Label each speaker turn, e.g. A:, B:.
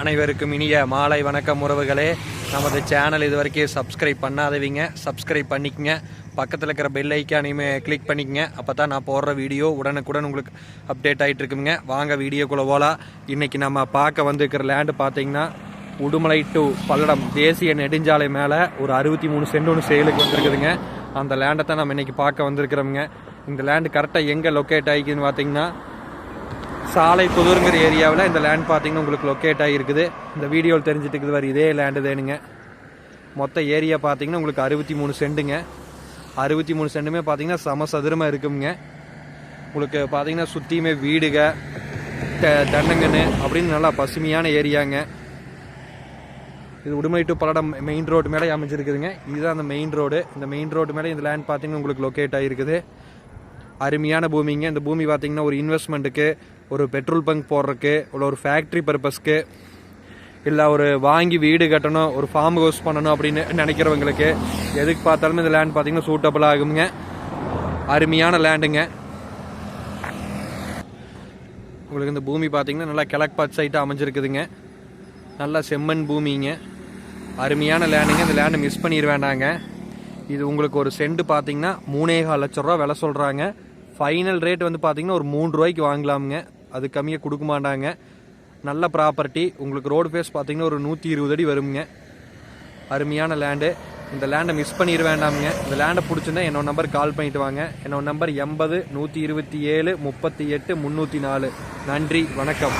A: அனைவருக்கும் இனிய மாலை வணக்கம் உறவுகளே. நமது சேனல் இது வரைக்கும் சப்ஸ்கிரைப் பண்ணாதவங்க. சப்ஸ்கிரைப் பண்ணிக்கங்க. பக்கத்தில் இருக்கிற பெல் ஐக்கானையுமே கிளிக் பண்ணிக்கங்க. அப்போ தான் நான் போடுற வீடியோ உடனுக்குடன் உங்களுக்கு அப்டேட் ஆகிட்டு இருக்குங்க. வாங்க வீடியோக்குள்ளே போகலாம் இன்றைக்கி நம்ம பார்க்க வந்துருக்கிற லேண்டு பார்த்தீங்கன்னா உடுமலை டு பல்லடம் தேசிய நெடுஞ்சாலை மேலே ஒரு அறுபத்தி மூணு சென்ட் ஒன்று சேலுக்கு வந்திருக்குதுங்க. அந்த லேண்டை தான் நம்ம இன்றைக்கி பார்க்க வந்திருக்கிறோமுங்க. இந்த லேண்டு கரெக்டாக எங்கே லொக்கேட் ஆகிக்குதுன்னு பார்த்தீங்கன்னா சாலை புதூருங்கிற ஏரியாவில் இந்த லேண்ட் பார்த்தீங்கன்னா உங்களுக்கு லொக்கேட் ஆகிருக்குது இந்த வீடியோவில் தெரிஞ்சுட்டு இருக்குது வர இதே லேண்டு தேனுங்க. மொத்த ஏரியா பார்த்தீங்கன்னா உங்களுக்கு அறுபத்தி மூணு சென்ட்டுங்க அறுபத்தி மூணு சென்ட்டுமே பார்த்தீங்கன்னா சம சதுரமாக இருக்குங்க. உங்களுக்கு பார்த்தீங்கன்னா சுற்றியுமே வீடுக தென்னங்கன்னு அப்படின்னு நல்லா பசுமையான ஏரியாங்க. இது Udumalai to Palladam main road மேலே அமைஞ்சிருக்குதுங்க. இதுதான் அந்த மெயின் ரோடு இந்த மெயின் ரோடு மேலே இந்த லேண்ட் பார்த்தீங்கன்னா உங்களுக்கு லொக்கேட் ஆகிருக்குது அருமையான பூமிங்க. இந்த பூமி பார்த்தீங்கன்னா ஒரு இன்வெஸ்ட்மெண்ட்டுக்கு ஒரு பெட்ரோல் பங்க் போடுறதுக்கு இல்லை ஒரு ஃபேக்ட்ரி பர்பஸ்க்கு இல்லை ஒரு வாங்கி வீடு கட்டணும் ஒரு ஃபார்ம் ஹவுஸ் பண்ணணும் அப்படின்னு நினைக்கிறவங்களுக்கு எதுக்கு பார்த்தாலுமே இந்த லேண்ட் பார்த்தீங்கன்னா சூட்டபிள் ஆகுங்க. அருமையான லேண்டுங்க உங்களுக்கு இந்த பூமி பார்த்தீங்கன்னா நல்லா கிழக்கு பார்த்து சைட்டாக அமைஞ்சிருக்குதுங்க. நல்லா செம்மண் பூமிங்க. அருமையான லேண்டுங்க இந்த லேண்டை மிஸ் பண்ணிட வேண்டாங்க. இது உங்களுக்கு ஒரு சென்ட் பார்த்தீங்கன்னா மூணே கால் லட்ச ரூபா விலை சொல்கிறாங்க ஃபைனல் ரேட் வந்து பார்த்தீங்கன்னா ஒரு மூணு ரூபாய்க்கு வாங்கலாமுங்க. அது கம்மியாக கொடுக்க மாட்டாங்க. நல்ல ப்ராப்பர்ட்டி உங்களுக்கு ரோடு ஃபேஸ் பார்த்தீங்கன்னா ஒரு நூற்றி இருபது அடி வருங்க அருமையான லேண்டு இந்த லேண்டை மிஸ் பண்ணிட வேண்டாமுங்க. இந்த லேண்டை பிடிச்சிருந்தா என்னோட நம்பர் கால் பண்ணிட்டு வாங்க. என்னோட நம்பர் எண்பது நூற்றி இருபத்தி ஏழு முப்பத்தி எட்டு முந்நூற்றி நாலு. நன்றி வணக்கம்.